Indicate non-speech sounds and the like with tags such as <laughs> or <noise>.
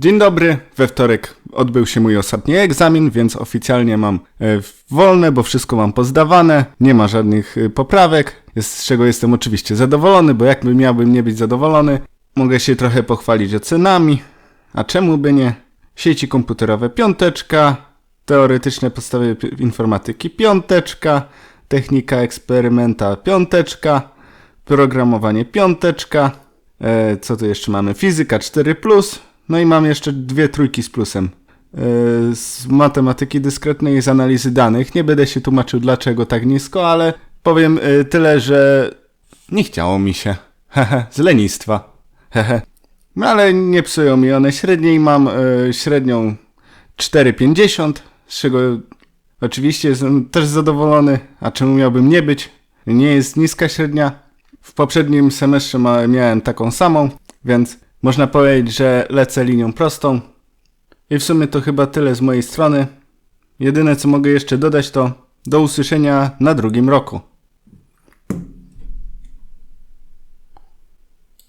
Dzień dobry, we wtorek odbył się mój ostatni egzamin, więc oficjalnie mam e, wolne, bo wszystko mam pozdawane, nie ma żadnych e, poprawek, z czego jestem oczywiście zadowolony, bo jakby miałbym nie być zadowolony, mogę się trochę pochwalić ocenami, a czemu by nie? Sieci komputerowe piąteczka, teoretyczne podstawy informatyki piąteczka, technika eksperymenta piąteczka, programowanie piąteczka, e, co tu jeszcze mamy? Fizyka 4, no i mam jeszcze dwie trójki z plusem. E, z matematyki dyskretnej i z analizy danych. Nie będę się tłumaczył dlaczego tak nisko, ale powiem e, tyle, że nie chciało mi się. <laughs> Hehe, z lenistwa. Hehe. No ale nie psują mi one średniej. Mam e, średnią 4,50, z czego oczywiście jestem też zadowolony. A czemu miałbym nie być? Nie jest niska średnia. W poprzednim semestrze miałem taką samą, więc można powiedzieć, że lecę linią prostą. I w sumie to chyba tyle z mojej strony. Jedyne co mogę jeszcze dodać to do usłyszenia na drugim roku.